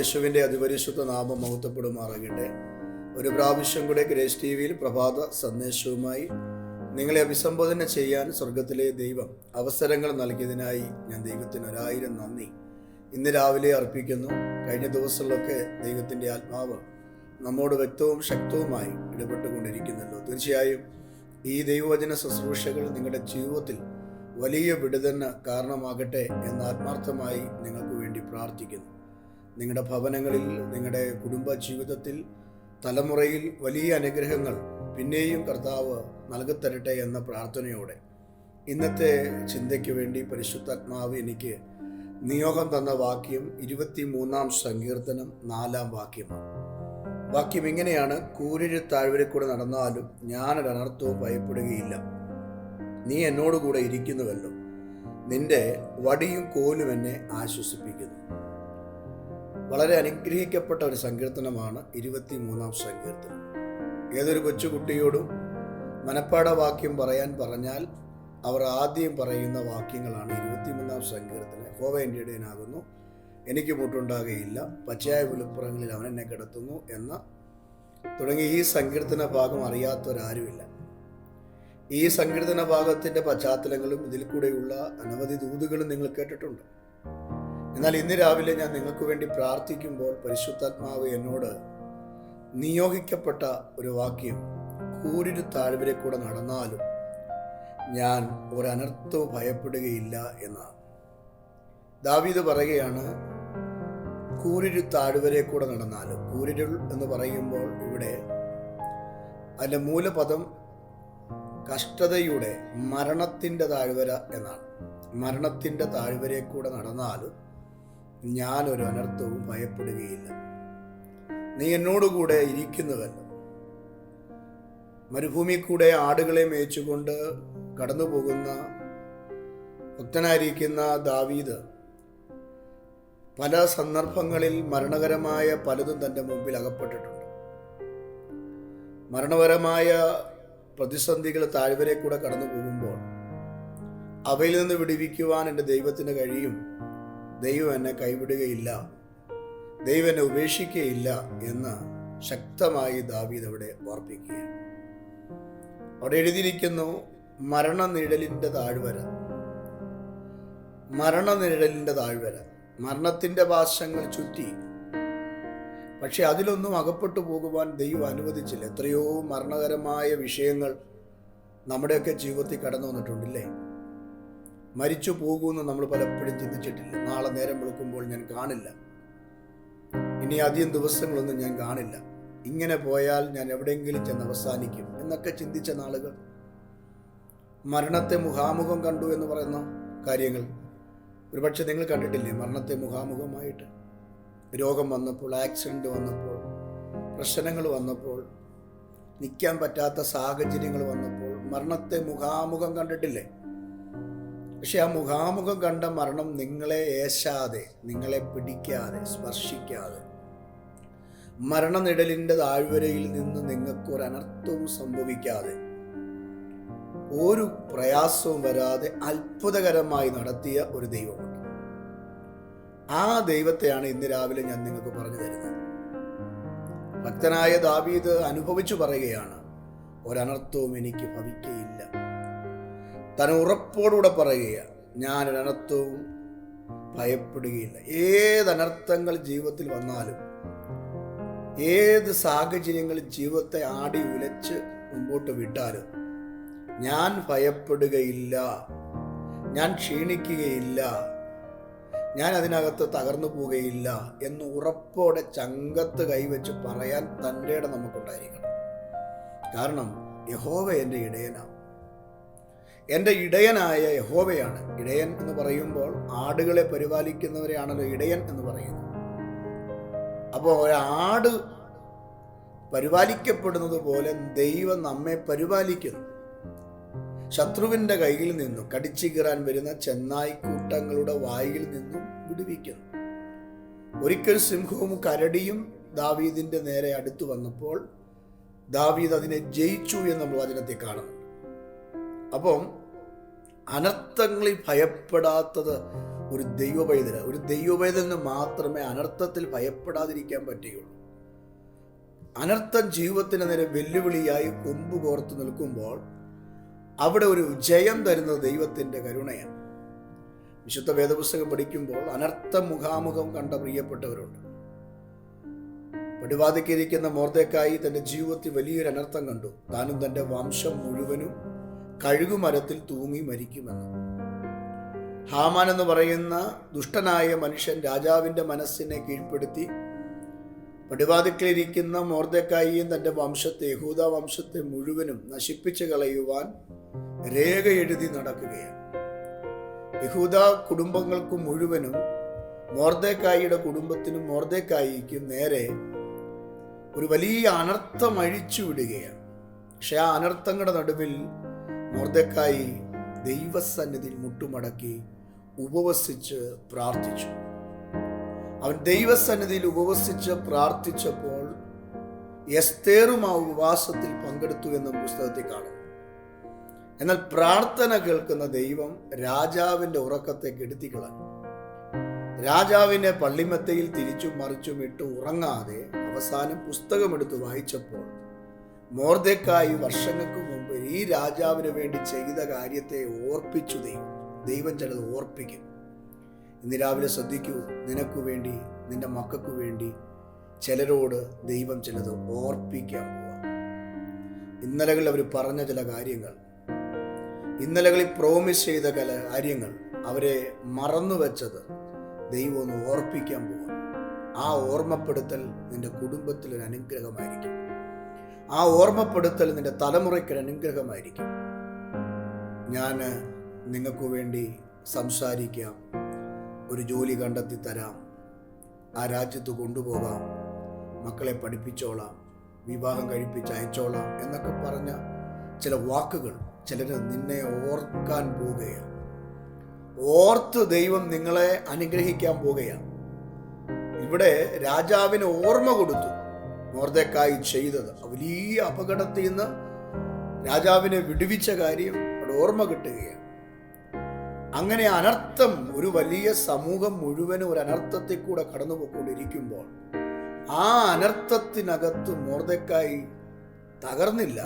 യേശുവിന്റെ അതിപരിശുദ്ധ നാമം മഹത്വപ്പെടുമാറാകട്ടെ. ഒരു പ്രാവശ്യം കൂടെ ഗ്രേസ് ടി വിയിൽ പ്രഭാത സന്ദേശവുമായി നിങ്ങളെ അഭിസംബോധന ചെയ്യാൻ സ്വർഗത്തിലെ ദൈവം അവസരങ്ങൾ നൽകിയതിനായി ഞാൻ ദൈവത്തിന് ഒരായിരം നന്ദി. ഇന്ന് രാവിലെ അർപ്പിക്കുന്നു. കഴിഞ്ഞ ദിവസങ്ങളിലൊക്കെ ദൈവത്തിന്റെ ആത്മാവ് നമ്മോട് വ്യക്തവും ശക്തവുമായി ഇടപെട്ടുകൊണ്ടിരിക്കുന്നല്ലോ തീർച്ചയായും ഈ ദൈവവചന ശുശ്രൂഷകൾ നിങ്ങളുടെ ജീവിതത്തിൽ വലിയ വിടുതന് കാരണമാകട്ടെ എന്ന് ആത്മാർത്ഥമായി നിങ്ങൾക്ക് വേണ്ടി പ്രാർത്ഥിക്കുന്നു. നിങ്ങളുടെ ഭവനങ്ങളിൽ നിങ്ങളുടെ കുടുംബ ജീവിതത്തിൽ തലമുറയിൽ വലിയ അനുഗ്രഹങ്ങൾ പിന്നെയും കർത്താവ് നൽകത്തരട്ടെ എന്ന പ്രാർത്ഥനയോടെ ഇന്നത്തെ ചിന്തയ്ക്ക് വേണ്ടി പരിശുദ്ധാത്മാവ് എനിക്ക് നിയോഗം തന്ന വാക്യം ഇരുപത്തി മൂന്നാം സങ്കീർത്തനം നാലാം വാക്യമാണ്. വാക്യം ഇങ്ങനെയാണ് കൂരിരു താഴ്വരെ കൂടെ നടന്നാലും ഞാനൊരനർത്ഥവും ഭയപ്പെടുകയില്ല. നീ എന്നോടുകൂടെ ഇരിക്കുന്നുവല്ലോ. നിന്റെ വടിയും കോലും എന്നെ ആശ്വസിപ്പിക്കുന്നു. വളരെ അനുഗ്രഹിക്കപ്പെട്ട ഒരു സങ്കീർത്തനമാണ് ഇരുപത്തി മൂന്നാം സങ്കീർത്തനം. ഏതൊരു കൊച്ചുകുട്ടിയോടും മനപ്പാഠവാക്യം പറയാൻ പറഞ്ഞാൽ അവർ ആദ്യം പറയുന്ന വാക്യങ്ങളാണ് ഇരുപത്തിമൂന്നാം സങ്കീർത്തനം. ഹോവ എന്റെ എനിക്ക് മുട്ടുണ്ടാകുകയില്ല. പച്ചയായ വിളിപ്പുറങ്ങളിൽ അവൻ എന്നെ കിടത്തുന്നു എന്ന തുടങ്ങി ഈ സങ്കീർത്തന ഭാഗം അറിയാത്തവരാരുമില്ല. ഈ സങ്കീർത്തന ഭാഗത്തിന്റെ പശ്ചാത്തലങ്ങളും ഇതിൽ കൂടെയുള്ള അനവധി ദൂതുകളും നിങ്ങൾ കേട്ടിട്ടുണ്ട്. എന്നാൽ ഇന്ന് രാവിലെ ഞാൻ നിങ്ങൾക്ക് വേണ്ടി പ്രാർത്ഥിക്കുമ്പോൾ പരിശുദ്ധാത്മാവ് എന്നോട് നിയോഗിക്കപ്പെട്ട ഒരു വാക്യം കൂരിരു താഴ്വരെ കൂടെ നടന്നാലും ഞാൻ ഒരനർത്ഥവും ഭയപ്പെടുകയില്ല എന്നാണ്. ദാവീദ് പറയുകയാണ് കൂരിരു താഴ്വരെ കൂടെ നടന്നാലും കൂരിരുൾ എന്ന് പറയുമ്പോൾ ഇവിടെ അതിന്റെ മൂലപദം കഷ്ടതയുടെ മരണത്തിന്റെ താഴ്വര എന്നാണ്. മരണത്തിന്റെ താഴ്വരെ കൂടെ നടന്നാലും ഞാനൊരു അനർത്ഥവും ഭയപ്പെടുകയില്ല. നീ എന്നോടുകൂടെ ഇരിക്കുന്നുവല്ലോ. മരുഭൂമി കൂടെ ആടുകളെ മേച്ചുകൊണ്ട് കടന്നു പോകുന്ന ഭക്തനായിരിക്കുന്ന ദാവീദ് പല സന്ദർഭങ്ങളിൽ മരണകരമായ പലതും തന്റെ മുമ്പിൽ അകപ്പെട്ടിട്ടുണ്ട്. മരണപരമായ പ്രതിസന്ധികൾ താഴ്വരെ കൂടെ കടന്നു പോകുമ്പോൾ അവയിൽ നിന്ന് വിടിവിക്കുവാൻ എന്റെ ദൈവത്തിന് കഴിയും. ദൈവം എന്നെ കൈവിടുകയില്ല. ദൈവം എന്നെ ഉപേക്ഷിക്കുകയില്ല എന്ന് ശക്തമായി ദാവീദ് അവിടെ ഓർപ്പിക്കുകയാണ്. അവിടെ എഴുതിയിരിക്കുന്നു മരണനിഴലിന്റെ താഴ്വര മരണനിഴലിന്റെ താഴ്വര മരണത്തിന്റെ പാശങ്ങൾ ചുറ്റി. പക്ഷെ അതിലൊന്നും അകപ്പെട്ടു പോകുവാൻ ദൈവം അനുവദിച്ചില്ല. എത്രയോ മരണകരമായ വിഷയങ്ങൾ നമ്മുടെയൊക്കെ ജീവിതത്തിൽ കടന്നു വന്നിട്ടുണ്ടല്ലേ? മരിച്ചു പോകുമെന്ന് നമ്മൾ പലപ്പോഴും ചിന്തിച്ചിട്ടില്ല. നാളെ നേരം വെളുക്കുമ്പോൾ ഞാൻ കാണില്ല. ഇനി അധികം ദിവസങ്ങളൊന്നും ഞാൻ കാണില്ല. ഇങ്ങനെ പോയാൽ ഞാൻ എവിടെയെങ്കിലും ചെന്ന് അവസാനിക്കും എന്നൊക്കെ ചിന്തിച്ച നാളുകൾ. മരണത്തെ മുഖാമുഖം കണ്ടു എന്ന് പറയുന്ന കാര്യങ്ങൾ ഒരുപക്ഷെ നിങ്ങൾ കണ്ടിട്ടില്ലേ? മരണത്തെ മുഖാമുഖമായിട്ട്. രോഗം വന്നപ്പോൾ ആക്സിഡന്റ് വന്നപ്പോൾ പ്രശ്നങ്ങൾ വന്നപ്പോൾ നിൽക്കാൻ പറ്റാത്ത സാഹചര്യങ്ങൾ വന്നപ്പോൾ മരണത്തെ മുഖാമുഖം കണ്ടിട്ടില്ലേ? പക്ഷെ ആ മുഖാമുഖം കണ്ട മരണം നിങ്ങളെ ഏശാതെ നിങ്ങളെ പിടിക്കാതെ സ്പർശിക്കാതെ. മരണനിഴലിന്റെ താഴ്വരയിൽ നിന്ന് നിങ്ങൾക്ക് ഒരു സംഭവിക്കാതെ ഒരു പ്രയാസവും വരാതെ അത്ഭുതകരമായി നടത്തിയ ഒരു ദൈവമുണ്ട്. ആ ദൈവത്തെയാണ് ഇന്ന് രാവിലെ ഞാൻ നിങ്ങൾക്ക് പറഞ്ഞു തരുന്നത്. ഭക്തനായ ദാവീദ് അനുഭവിച്ചു പറയുകയാണ് ഒരനർത്ഥവും എനിക്ക് ഭവിക്കയില്ല. താൻ ഉറപ്പോടുകൂടെ പറയുകയാണ്. ഞാൻ ഒരനർത്ഥവും ഭയപ്പെടുകയില്ല. അനർത്ഥങ്ങൾ ജീവിതത്തിൽ വന്നാലും ഏത് സാഹചര്യങ്ങൾ ജീവിതത്തെ ആടി ഉലച്ച് മുമ്പോട്ട് വിട്ടാലും ഞാൻ ഭയപ്പെടുകയില്ല. ഞാൻ ക്ഷീണിക്കുകയില്ല. ഞാൻ അതിനകത്ത് തകർന്നു പോവുകയില്ല എന്ന് ഉറപ്പോടെ ചങ്കത്ത് കൈവച്ച് പറയാൻ തന്റെ നമുക്കുണ്ടായിരിക്കണം. കാരണം യഹോവ എന്റെ ഇടയനാണ്. എന്റെ ഇടയനായ യഹോവയാണ്. ഇടയൻ എന്ന് പറയുമ്പോൾ ആടുകളെ പരിപാലിക്കുന്നവരെയാണല്ലോ ഇടയൻ എന്ന് പറയുന്നത്. അപ്പോൾ ഒരാട് പരിപാലിക്കപ്പെടുന്നത് പോലെ ദൈവം നമ്മെ പരിപാലിക്കുന്നു. ശത്രുവിന്റെ കയ്യിൽ നിന്നും കടിച്ചു കീറാൻ വരുന്ന ചെന്നായിക്കൂട്ടങ്ങളുടെ വായിൽ നിന്നും വിടുവിക്കുന്നു. ഒരിക്കൽ സിംഹവും കരടിയും ദാവീദിന്റെ നേരെ അടുത്തു വന്നപ്പോൾ ദാവീദ് അതിനെ ജയിച്ചു എന്ന് നമ്മൾ വചനത്തിൽ കാണുന്നു. അപ്പം അനർത്ഥങ്ങളിൽ ഭയപ്പെടാത്തത് ഒരു ദൈവപൈതൽ ഒരു ദൈവപൈതലിന് മാത്രമേ അനർത്ഥത്തിൽ ഭയപ്പെടാതിരിക്കാൻ പറ്റുകയുള്ളൂ. അനർത്ഥം ജീവിതത്തിന് നേരെ വെല്ലുവിളിയായി കൊമ്പ് കോർത്ത് നിൽക്കുമ്പോൾ അവിടെ ഒരു ജയം തരുന്നത് ദൈവത്തിന്റെ കരുണയാണ്. വിശുദ്ധ വേദപുസ്തകം പഠിക്കുമ്പോൾ അനർത്ഥം മുഖാമുഖം കണ്ട പ്രിയപ്പെട്ടവരുണ്ട്. പടിവാതിക്കിരിക്കുന്ന മോർദേക്കായി തന്റെ ജീവിതത്തിൽ വലിയൊരു അനർത്ഥം കണ്ടു. താനും തന്റെ വംശം മുഴുവനും കഴുകുമരത്തിൽ തൂങ്ങി മരിക്കുമെന്ന്. ഹാമാൻ എന്ന് പറയുന്ന ദുഷ്ടനായ മനുഷ്യൻ രാജാവിന്റെ മനസ്സിനെ കീഴ്പ്പെടുത്തി. പടിവാതിക്കലിരിക്കുന്ന മോർദക്കായിയും തന്റെ വംശത്തെ യഹൂദ വംശത്തെ മുഴുവനും നശിപ്പിച്ചു കളയുവാൻ രേഖ എഴുതി നടക്കുകയാണ്. യഹൂദ കുടുംബങ്ങൾക്ക് മുഴുവനും മോർദേക്കായിയുടെ കുടുംബത്തിനും മോർദേക്കായിക്കും നേരെ ഒരു വലിയ അനർത്ഥം അഴിച്ചു വിടുകയാണ്. പക്ഷെ ആ അനർത്ഥങ്ങളുടെ നടുവിൽ മോർദേക്കായി ദൈവസന്നിധിയിൽ മുട്ടുമടക്കി ഉപവസിച്ച് പ്രാർത്ഥിച്ചു. അവൻ ദൈവസന്നിധിയിൽ ഉപവസിച്ച് പ്രാർത്ഥിച്ചപ്പോൾ എസ്തേറും ആ ഉപവാസത്തിൽ പങ്കെടുത്തു എന്ന പുസ്തകത്തിൽ കാണും എന്നാൽ പ്രാർത്ഥന കേൾക്കുന്ന ദൈവം രാജാവിന്റെ ഉറക്കത്തെ കെടുത്തിക്കളഞ്ഞു രാജാവിനെ പള്ളിമെത്തയിൽ തിരിച്ചും മറിച്ചും ഇട്ട് ഉറങ്ങാതെ അവസാനം പുസ്തകമെടുത്ത് വായിച്ചപ്പോൾ മോർദക്കായി വർഷങ്ങൾക്ക് മുമ്പ് ഈ രാജാവിന് വേണ്ടി ചെയ്ത കാര്യത്തെ ഓർപ്പിച്ചു ദൈവം. ദൈവം ചിലത് ഓർപ്പിക്കും. ഇന്ന് രാവിലെ ശ്രദ്ധിക്കൂ നിനക്ക് വേണ്ടി നിന്റെ മക്കൾക്ക് വേണ്ടി ചിലരോട് ദൈവം ചിലത് ഓർപ്പിക്കാൻ പോവാം. ഇന്നലകളിൽ അവർ പറഞ്ഞ ചില കാര്യങ്ങൾ ഇന്നലകളിൽ പ്രോമിസ് ചെയ്ത ചില കാര്യങ്ങൾ അവരെ മറന്നു വെച്ചത് ദൈവം ഒന്ന് ഓർപ്പിക്കാൻ പോവാം. ആ ഓർമ്മപ്പെടുത്തൽ നിന്റെ കുടുംബത്തിലൊരു അനുഗ്രഹമായിരിക്കും. ആ ഓർമ്മപ്പെടുത്തൽ നിന്റെ തലമുറയ്ക്ക് ഒരു അനുഗ്രഹമായിരിക്കും. ഞാൻ നിങ്ങൾക്ക് വേണ്ടി സംസാരിക്കാം ഒരു ജോലി കണ്ടെത്തി തരാം ആ രാജ്യത്ത് കൊണ്ടുപോകാം മക്കളെ പഠിപ്പിച്ചോളാം വിവാഹം കഴിപ്പിച്ച് അയച്ചോളാം എന്നൊക്കെ പറഞ്ഞ ചില വാക്കുകൾ ചിലർ നിന്നെ ഓർക്കാൻ പോവുകയാണ്. ഓർത്ത് ദൈവം നിങ്ങളെ അനുഗ്രഹിക്കാൻ പോവുകയാണ്. ഇവിടെ രാജാവിന് ഓർമ്മ കൊടുത്തു. മോർദക്കായി ചെയ്തത്. വലിയ അപകടത്തിൽ നിന്ന് രാജാവിനെ വിടുവിച്ച കാര്യം അവിടെ ഓർമ്മ കിട്ടുകയാണ്. അങ്ങനെ അനർത്ഥം ഒരു വലിയ സമൂഹം മുഴുവനും ഒരു അനർത്ഥത്തിൽ കൂടെ കടന്നു പോയിക്കൊണ്ടിരിക്കുമ്പോൾ ആ അനർത്ഥത്തിനകത്ത് മോർദക്കായി തകർന്നില്ല.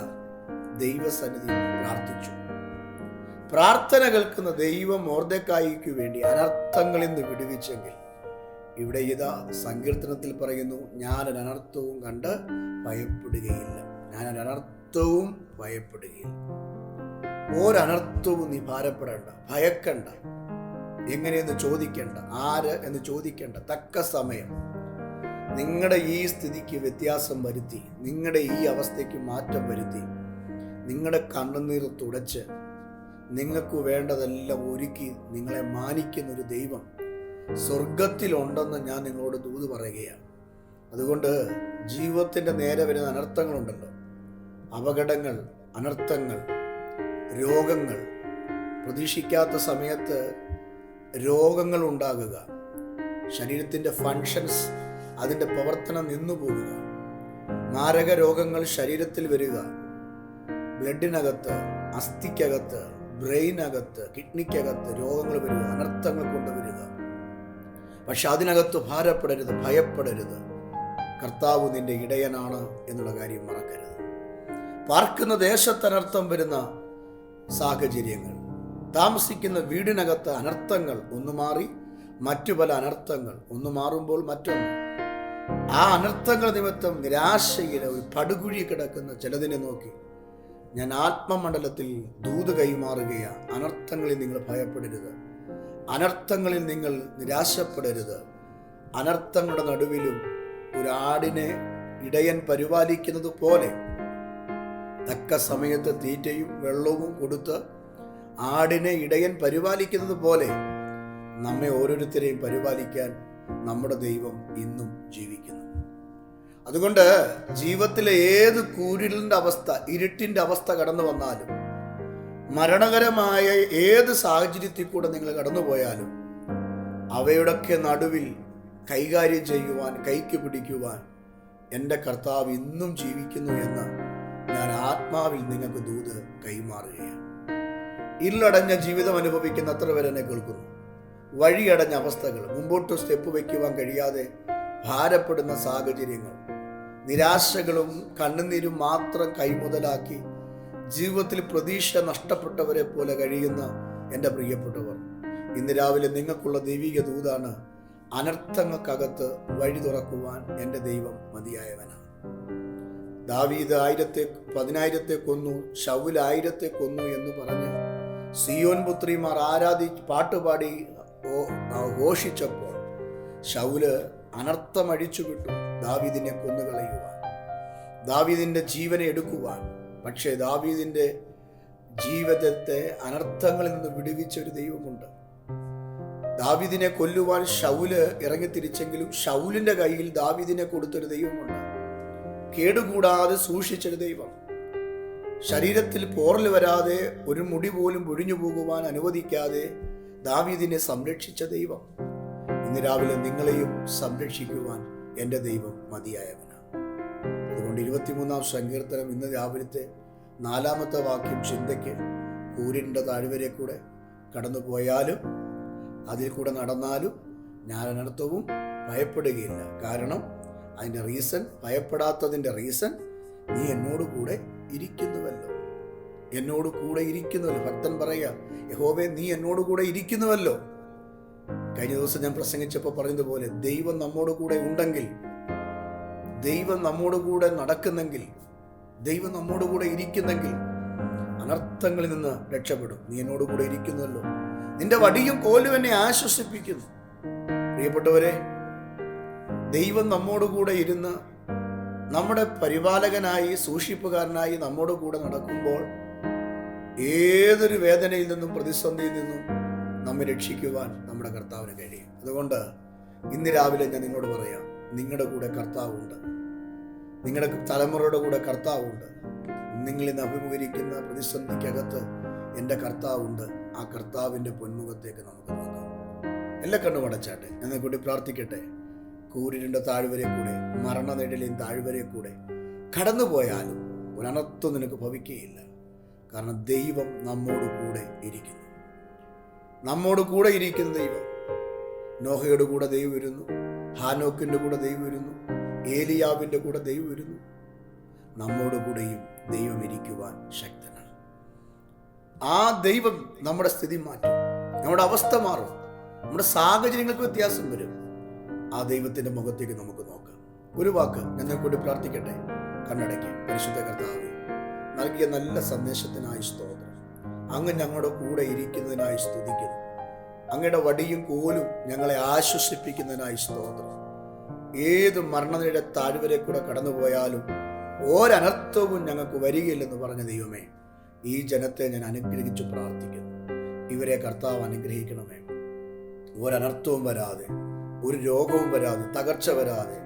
ദൈവസന്നിധി പ്രാർത്ഥിച്ചു. പ്രാർത്ഥന കേൾക്കുന്ന ദൈവം മോർദക്കായിക്ക് വേണ്ടി അനർത്ഥങ്ങളിൽ നിന്ന് വിടുവിച്ചെങ്കിൽ ഇവിടെ ഇതാ സങ്കീർത്തനത്തിൽ പറയുന്നു ഞാൻ അനർത്ഥവും കണ്ട് ഭയപ്പെടുകയില്ല. ഞാൻ അനർത്ഥവും ഭയപ്പെടുകയില്ല. ഒരനർത്ഥവും നീ ഭാരപ്പെടേണ്ട ഭയക്കണ്ട. എങ്ങനെയെന്ന് ചോദിക്കേണ്ട ആര് എന്ന് ചോദിക്കേണ്ട തക്ക സമയം. നിങ്ങളുടെ ഈ സ്ഥിതിക്ക് വ്യത്യാസം വരുത്തി നിങ്ങളുടെ ഈ അവസ്ഥയ്ക്ക് മാറ്റം വരുത്തി നിങ്ങളുടെ കണ്ണുനീർ തുടച്ച് നിങ്ങൾക്ക് വേണ്ടതെല്ലാം ഒരുക്കി നിങ്ങളെ മാനിക്കുന്ന ഒരു ദൈവം സ്വർഗത്തിലുണ്ടെന്ന് ഞാൻ നിങ്ങളോട് ദൂത് പറയുകയാണ്. അതുകൊണ്ട് ജീവിതത്തിന്റെ നേരെ വരുന്ന അനർത്ഥങ്ങളുണ്ടല്ലോ. അപകടങ്ങൾ അനർത്ഥങ്ങൾ രോഗങ്ങൾ. പ്രതീക്ഷിക്കാത്ത സമയത്ത് രോഗങ്ങൾ ഉണ്ടാകുക. ശരീരത്തിന്റെ ഫങ്ഷൻസ് അതിന്റെ പ്രവർത്തനം നിന്നുപോകുക മാരക രോഗങ്ങൾ ശരീരത്തിൽ വരിക. ബ്ലഡിനകത്ത് അസ്ഥിക്കകത്ത് ബ്രെയിനകത്ത് കിഡ്നിക്കകത്ത് രോഗങ്ങൾ വരിക അനർത്ഥങ്ങൾ കൊണ്ടുവരിക. പക്ഷെ അതിനകത്ത് ഭാരപ്പെടരുത് ഭയപ്പെടരുത്. കർത്താവ് നിന്റെ ഇടയനാണ് എന്നുള്ള കാര്യം മറക്കരുത്. പാർക്കുന്ന ദേശത്തനർത്ഥം വരുന്ന സാഹചര്യങ്ങൾ താമസിക്കുന്ന വീടിനകത്ത് അനർത്ഥങ്ങൾ ഒന്ന് മാറി മറ്റു പല അനർത്ഥങ്ങൾ ഒന്ന് മാറുമ്പോൾ മറ്റൊന്ന്. ആ അനർത്ഥങ്ങൾ നിമിത്തം നിരാശയിൽ ഒരു പടുകുഴി കിടക്കുന്ന ചിലതിനെ നോക്കി ഞാൻ ആത്മമണ്ഡലത്തിൽ ദൂത് കൈമാറുകയാണ്. അനർത്ഥങ്ങളിൽ നിങ്ങൾ ഭയപ്പെടരുത്. അനർത്ഥങ്ങളിൽ നിങ്ങൾ നിരാശപ്പെടരുത്. അനർത്ഥങ്ങളുടെ നടുവിലും ഒരാടിനെ ഇടയൻ പരിപാലിക്കുന്നത് പോലെ. തക്ക സമയത്ത് തീറ്റയും വെള്ളവും കൊടുത്ത് ആടിനെ ഇടയൻ പരിപാലിക്കുന്നത് പോലെ നമ്മെ ഓരോരുത്തരെയും പരിപാലിക്കാൻ നമ്മുടെ ദൈവം ഇന്നും ജീവിക്കുന്നു. അതുകൊണ്ട് ജീവിതത്തിലെ ഏത് കൂരിലിന്റെ അവസ്ഥ ഇരുട്ടിന്റെ അവസ്ഥ കടന്നു വന്നാലും മരണകരമായ ഏത് സാഹചര്യത്തിൽ കൂടെ നിങ്ങൾ കടന്നുപോയാലും അവയുടെയൊക്കെ നടുവിൽ കൈകാര്യം ചെയ്യുവാൻ കൈക്ക് പിടിക്കുവാൻ എന്റെ കർത്താവ് ഇന്നും ജീവിക്കുന്നു എന്ന് ഞാൻ ആത്മാവിൽ നിങ്ങൾക്ക് ദൂത് കൈമാറുകയാണ്. ഇല്ലടഞ്ഞ ജീവിതം അനുഭവിക്കുന്ന അത്ര പേര് എന്നെ കേൾക്കുന്നു. വഴിയടഞ്ഞ അവസ്ഥകൾ മുമ്പോട്ട് സ്റ്റെപ്പ് വയ്ക്കുവാൻ കഴിയാതെ ഭാരപ്പെടുന്ന സാഹചര്യങ്ങൾ നിരാശകളും കണ്ണുനീരും മാത്രം കൈമുതലാക്കി ജീവിതത്തിൽ പ്രതീക്ഷ നഷ്ടപ്പെട്ടവരെ പോലെ കഴിയുന്ന എന്റെ പ്രിയപ്പെട്ടവർ ഇന്ന് രാവിലെ നിങ്ങൾക്കുള്ള ദൈവിക ദൂതാണ് അനർത്ഥങ്ങൾക്കകത്ത് വഴി തുറക്കുവാൻ എന്റെ ദൈവം മതിയായവനാണ്. ദാവീദ് ആയിരത്തെ പതിനായിരത്തെ കൊന്നു ഷൗൽ ആയിരത്തെ കൊന്നു എന്ന് പറഞ്ഞ് സിയോൻ പുത്രിമാർ ആരാധി പാട്ടുപാടി ഘോഷിച്ചപ്പോൾ ഷൗൽ അനർത്ഥം അഴിച്ചുവിട്ടു ദാവീദിനെ കൊന്നുകളയുവാൻ. ദാവീദിന്റെ ജീവനെ എടുക്കുവാൻ പക്ഷേ ദാവീദിന്റെ ജീവിതത്തെ അനർത്ഥങ്ങളിൽ നിന്ന് വിടുവിച്ച ഒരു ദൈവമുണ്ട്. ദാവീദിനെ കൊല്ലുവാൻ ഷൗൽ ഇറങ്ങിത്തിരിച്ചെങ്കിലും ഷൗലിന്റെ കയ്യിൽ ദാവീദിനെ കൊടുത്തൊരു ദൈവമുണ്ട്. കേടുകൂടാതെ സൂക്ഷിച്ചൊരു ദൈവം. ശരീരത്തിൽ പോറൽ വരാതെ ഒരു മുടി പോലും ഒഴിഞ്ഞു പോകുവാൻ അനുവദിക്കാതെ ദാവീദിനെ സംരക്ഷിച്ച ദൈവം. ഇന്ന് രാവിലെ നിങ്ങളെയും സംരക്ഷിക്കുവാൻ എന്റെ ദൈവം മതിയായവനാണ്. അതുകൊണ്ട് ഇരുപത്തിമൂന്നാം സങ്കീർത്തനം ഇന്ന് രാവിലത്തെ നാലാമത്തെ വാക്യം ചിന്തയ്ക്ക് കൂരിന്റെ താഴ്വരെ കൂടെ കടന്നു പോയാലും അതിൽ കൂടെ നടന്നാലും ഞാൻ അനർത്ഥവും ഭയപ്പെടുകയില്ല. കാരണം അതിന്റെ റീസൺ ഭയപ്പെടാത്തതിന്റെ റീസൺ നീ എന്നോട് കൂടെ ഇരിക്കുന്നുവല്ലോ. എന്നോട് കൂടെ ഇരിക്കുന്നുവല്ലോ. ഭക്തൻ പറയുക യഹോവേ നീ എന്നോട് കൂടെ ഇരിക്കുന്നുവല്ലോ. കഴിഞ്ഞ ദിവസം ഞാൻ പ്രസംഗിച്ചപ്പോൾ പറഞ്ഞതുപോലെ ദൈവം നമ്മോട് കൂടെ ഉണ്ടെങ്കിൽ ദൈവം നമ്മോട് കൂടെ നടക്കുന്നെങ്കിൽ ദൈവം നമ്മോട് കൂടെ ഇരിക്കുന്നെങ്കിൽ അനർത്ഥങ്ങളിൽ നിന്ന് രക്ഷപ്പെടും. നീ എന്നോട് കൂടെ ഇരിക്കുന്നുവല്ലോ നിന്റെ വടിയും കോലും എന്നെ ആശ്വസിപ്പിക്കുന്നു. പ്രിയപ്പെട്ടവരെ ദൈവം നമ്മോട് കൂടെ ഇരുന്ന് നമ്മുടെ പരിപാലകനായി സൂക്ഷിപ്പുകാരനായി നമ്മോട് കൂടെ നടക്കുമ്പോൾ ഏതൊരു വേദനയിൽ നിന്നും പ്രതിസന്ധിയിൽ നിന്നും നമ്മെ രക്ഷിക്കുവാൻ നമ്മുടെ കർത്താവിന് കഴിയും. അതുകൊണ്ട് ഇന്ന് രാവിലെ ഞാൻ നിങ്ങളോട് പറയാം നിങ്ങളുടെ കൂടെ കർത്താവുണ്ട്. നിങ്ങളുടെ തലമുറയുടെ കൂടെ കർത്താവുണ്ട്. നിങ്ങൾ ഇന്ന് അഭിമുഖീകരിക്കുന്ന പ്രതിസന്ധിക്കകത്ത് എന്റെ കർത്താവുണ്ട്. ആ കർത്താവിന്റെ പൊന്മുഖത്തേക്ക് നമുക്ക് നോക്കാം. എല്ലാ കണ്ണും അടച്ചാട്ടെ. ഞാൻ കൂടി പ്രാർത്ഥിക്കട്ടെ. കൂരിരുണ്ട താഴ്വരെ കൂടെ മരണനിഴലിൻ താഴ്വരെ കൂടെ കടന്നു പോയാലും നിനക്ക് ഭവിക്കുകയില്ല. കാരണം ദൈവം നമ്മോട് കൂടെ ഇരിക്കുന്നു. നമ്മോട് കൂടെ ഇരിക്കുന്ന ദൈവം. നോഹയുടെ കൂടെ ദൈവം ഇരുന്നു. ഹാനോക്കിന്റെ കൂടെ ദൈവം ഇരുന്നു. ഏലിയാവിന്റെ കൂടെ ദൈവം ഇരുന്നു. നമ്മോട് കൂടെയും ദൈവം ഇരിക്കുവാൻ ശക്തനാണ്. ആ ദൈവം നമ്മുടെ സ്ഥിതി മാറ്റും. നമ്മുടെ അവസ്ഥ മാറും. നമ്മുടെ സാഹചര്യങ്ങൾക്ക് വ്യത്യാസം വരും. ആ ദൈവത്തിന്റെ മുഖത്തേക്ക് നമുക്ക് നോക്കാം. ഒരു വാക്ക് ഞാൻ കൂടി പ്രാർത്ഥിക്കട്ടെ? കണ്ണടയ്ക്ക്. പരിശുദ്ധ കർത്താവ് നൽകിയ നല്ല സന്ദേശത്തിനായി സ്തോത്രം. അങ്ങ് ഞങ്ങളുടെ കൂടെ ഇരിക്കുന്നതിനായി സ്തുതിക്കുന്നു. അങ്ങയുടെ വടിയും കോലും ഞങ്ങളെ ആശ്വസിപ്പിക്കുന്നതിനായി സ്തോത്രം. ഏത് മരണനിര താഴ്വരെ കൂടെ കടന്നുപോയാലും ഒരനർത്ഥവും ഞങ്ങൾക്ക് വരികയില്ലെന്ന് പറഞ്ഞ ദൈവമേ ഈ ജനത്തെ ഞാൻ അനുഗ്രഹിച്ചു പ്രാർത്ഥിക്കുന്നു. ഇവരെ കർത്താവ് അനുഗ്രഹിക്കണമേ. ഒരനർത്ഥവും വരാതെ ഒരു രോഗവും വരാതെ തകർച്ച വരാതെ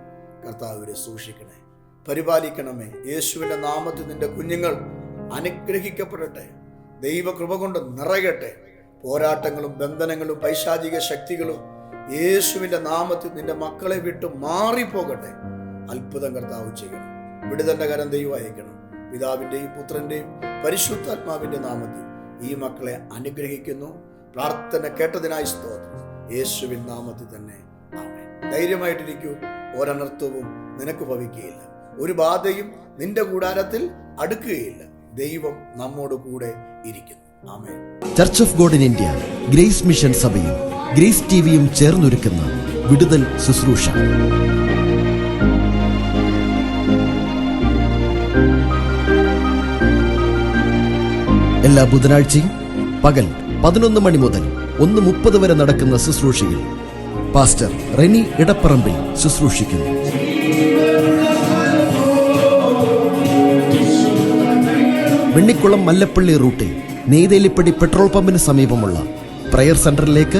കർത്താവ് ഇവരെ സൂക്ഷിക്കണേ. പരിപാലിക്കണമേ. യേശുവിന്റെ നാമത്തിൽ നിന്റെ കുഞ്ഞുങ്ങൾ അനുഗ്രഹിക്കപ്പെടട്ടെ. ദൈവകൃപ കൊണ്ട് നിറയട്ടെ. പോരാട്ടങ്ങളും ബന്ധനങ്ങളും പൈശാചിക ശക്തികളും യേശുവിന്റെ നാമത്തിൽ നിന്റെ മക്കളെ വിട്ട് മാറിപ്പോകട്ടെ. അത്ഭുതം കർത്താവ് ചെയ്യണം. വിടുതന്റെ കരം ദൈവം അയക്കണം. പിതാവിന്റെയും പുത്രന്റെയും പരിശുദ്ധാത്മാവിന്റെ നാമത്തിൽ ഈ മക്കളെ അനുഗ്രഹിക്കുന്നു. പ്രാർത്ഥന കേട്ടതിനായി സ്തോത്രം. യേശുവിൻ നാമത്തിൽ തന്നെ ധൈര്യമായിട്ടിരിക്കൂ. ഒരനർത്ഥവും നിനക്ക് ഭവിക്കുകയില്ല. ഒരു ബാധയും നിന്റെ കൂടാരത്തിൽ അടുക്കുകയില്ല. ദൈവം നമ്മോട് കൂടെ ഇരിക്കുന്നു. Amen. Church of God in India grace mission സഭയും ഗ്രേസ് ടിവിയും ചേർന്നൊരുക്കുന്ന വിടുതൽ ശുശ്രൂഷ. എല്ലാ ബുധനാഴ്ചയും പകൽ പതിനൊന്ന് മണി മുതൽ ഒന്ന് മുപ്പത് വരെ നടക്കുന്ന ശുശ്രൂഷയിൽ പാസ്റ്റർ റെനി ഇടപ്പറമ്പിൽ ശുശ്രൂഷിക്കുന്നു. വെണ്ണിക്കുളം മല്ലപ്പള്ളി റൂട്ടിൽ നെയ്തേലിപ്പടി പെട്രോൾ പമ്പിന് സമീപമുള്ള പ്രയർ സെന്ററിലേക്ക്